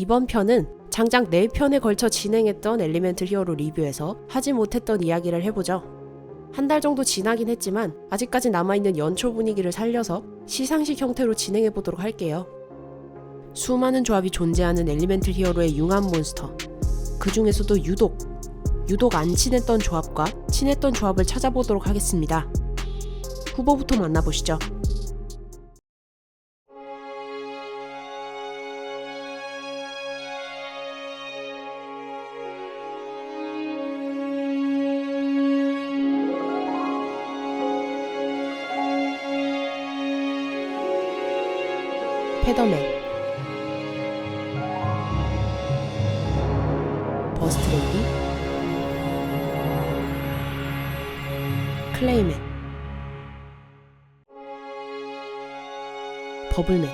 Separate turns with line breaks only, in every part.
이번 편은 장작 4편에 걸쳐 진행했던 엘리멘트 히어로 리뷰에서 하지 못했던 이야기를 해보죠. 한 달 정도 지나긴 했지만 아직까지 남아있는 연초 분위기를 살려서 시상식 형태로 진행해보도록 할게요. 수많은 조합이 존재하는 엘리멘트 히어로의 융합 몬스터. 그 중에서도 유독, 유독 안 친했던 조합과 친했던 조합을 찾아보도록 하겠습니다. 후보부터 만나보시죠. 페더맨. 버스트레이디 클레이맨. 버블맨.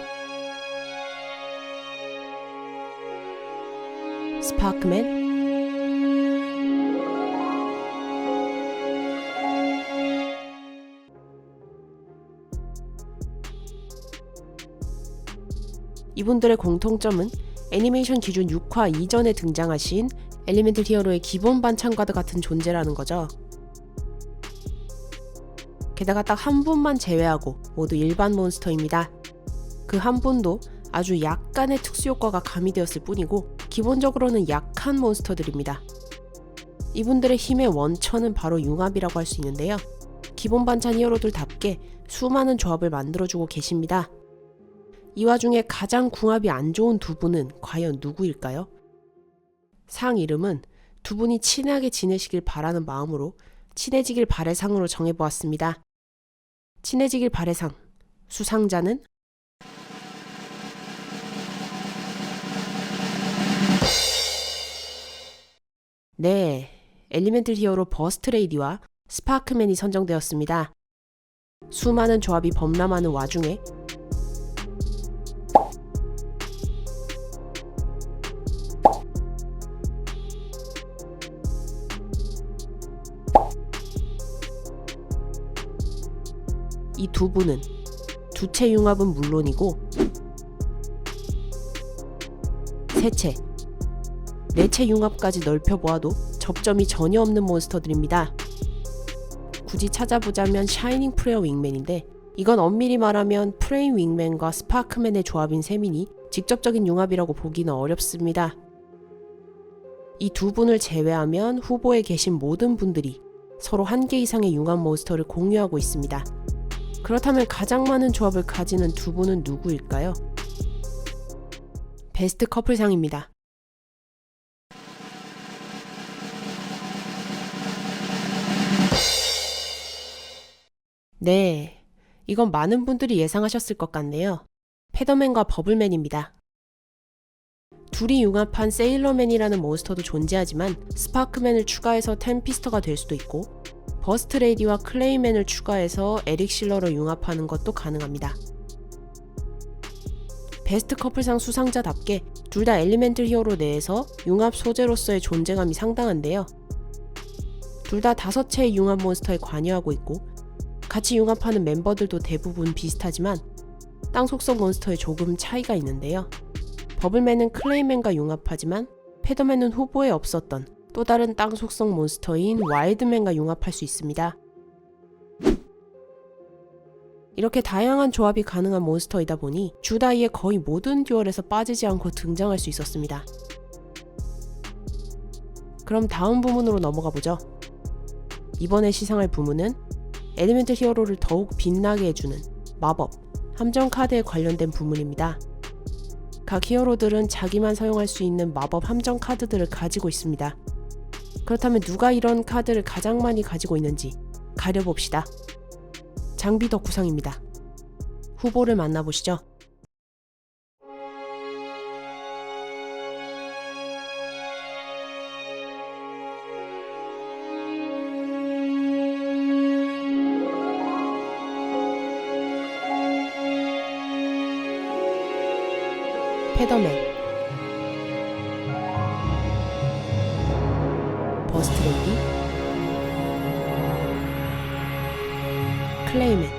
스파크맨 이분들의 공통점은 애니메이션 기준 6화 이전에 등장하신 엘리멘트 히어로의 기본 반찬과도 같은 존재라는 거죠. 게다가 딱 한 분만 제외하고 모두 일반 몬스터입니다. 그 한 분도 아주 약간의 특수 효과가 가미되었을 뿐이고 기본적으로는 약한 몬스터들입니다. 이분들의 힘의 원천은 바로 융합이라고 할 수 있는데요. 기본 반찬 히어로들답게 수많은 조합을 만들어주고 계십니다. 이 와중에 가장 궁합이 안 좋은 두 분은 과연 누구일까요? 상 이름은 두 분이 친하게 지내시길 바라는 마음으로 친해지길 바래 상으로 정해보았습니다. 친해지길 바래 상 수상자는 네, 엘리멘틀 히어로 버스트레이디와 스파크맨이 선정되었습니다. 수많은 조합이 범람하는 와중에 이 두 분은 두체 융합은 물론이고 세체, 네체 융합까지 넓혀보아도 접점이 전혀 없는 몬스터들입니다. 굳이 찾아보자면 샤이닝 프레어 윙맨인데 이건 엄밀히 말하면 프레임 윙맨과 스파크맨의 조합인 셈이니 직접적인 융합이라고 보기는 어렵습니다. 이 두 분을 제외하면 후보에 계신 모든 분들이 서로 한 개 이상의 융합 몬스터를 공유하고 있습니다. 그렇다면 가장 많은 조합을 가지는 두 분은 누구일까요? 베스트 커플상입니다. 네, 이건 많은 분들이 예상하셨을 것 같네요. 페더맨과 버블맨입니다. 둘이 융합한 세일러맨이라는 몬스터도 존재하지만 스파크맨을 추가해서 템피스터가 될 수도 있고 버스트 레이디와 클레이맨을 추가해서 에릭 실러로 융합하는 것도 가능합니다. 베스트 커플상 수상자답게 둘 다 엘리멘틀 히어로 내에서 융합 소재로서의 존재감이 상당한데요. 둘 다 다섯 채의 융합 몬스터에 관여하고 있고 같이 융합하는 멤버들도 대부분 비슷하지만 땅 속성 몬스터에 조금 차이가 있는데요. 버블맨은 클레이맨과 융합하지만 패더맨은 후보에 없었던 또 다른 땅 속성 몬스터인 와일드맨과 융합할 수 있습니다. 이렇게 다양한 조합이 가능한 몬스터이다 보니 주다이의 거의 모든 듀얼에서 빠지지 않고 등장할 수 있었습니다. 그럼 다음 부문으로 넘어가 보죠. 이번에 시상할 부문은 엘리멘트 히어로를 더욱 빛나게 해주는 마법, 함정 카드에 관련된 부문입니다. 각 히어로들은 자기만 사용할 수 있는 마법 함정 카드들을 가지고 있습니다. 그렇다면 누가 이런 카드를 가장 많이 가지고 있는지 가려봅시다. 장비 덕후상입니다. 후보를 만나보시죠. 페더맨 버스트레이니 클레이맨.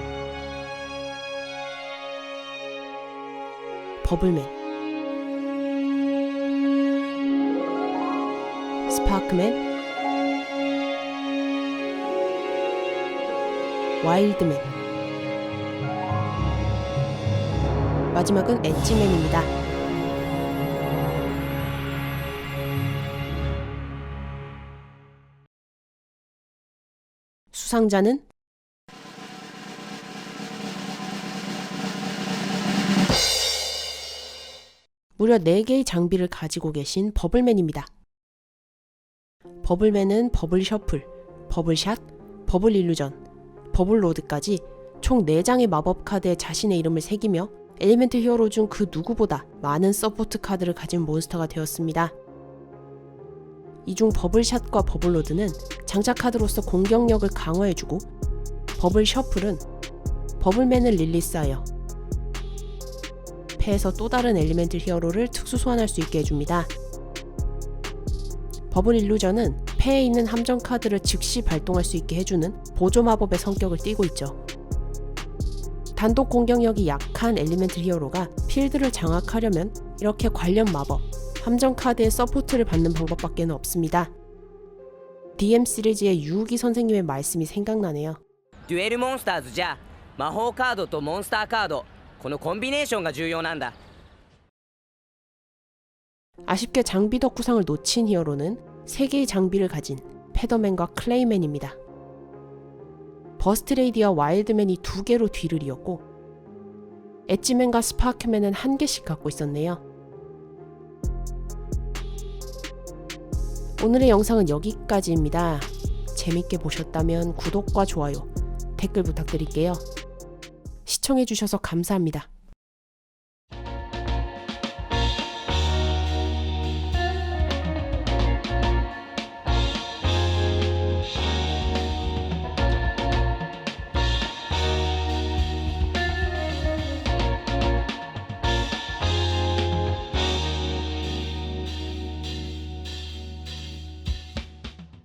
버블맨. 스파크맨. 와일드맨. 마지막은 엣지맨입니다. 수상자는 무려 4개의 장비를 가지고 계신 버블맨입니다. 버블맨은 버블 셔플, 버블샷, 버블 일루전, 버블 로드까지 총 4장의 마법 카드에 자신의 이름을 새기며 엘리멘트 히어로 중 그 누구보다 많은 서포트 카드를 가진 몬스터가 되었습니다. 이중 버블샷과 버블로드는 장착 카드로서 공격력을 강화해주고 버블 셔플은 버블맨을 릴리스하여 패에서 또 다른 엘리멘트 히어로를 특수 소환할 수 있게 해줍니다. 버블 일루전은 패에 있는 함정 카드를 즉시 발동할 수 있게 해주는 보조 마법의 성격을 띠고 있죠. 단독 공격력이 약한 엘리멘트 히어로가 필드를 장악하려면 이렇게 관련 마법, 함정 카드의 서포트를 받는 방법밖에 없습니다. DM 시리즈의 유우기 선생님의 말씀이 생각나네요.
デュエルモンスターズじゃ魔法カードとモンスターカードこのコンビネーションが重要なんだ
아쉽게 장비 덕후상을 놓친 히어로는 3개의 장비를 가진 패더맨과 클레이맨입니다. 버스트레이디와 와일드맨이 2개로 뒤를 이었고 엣지맨과 스파크맨은 1개씩 갖고 있었네요. 오늘의 영상은 여기까지입니다. 재밌게 보셨다면 구독과 좋아요, 댓글 부탁드릴게요. 시청해주셔서 감사합니다.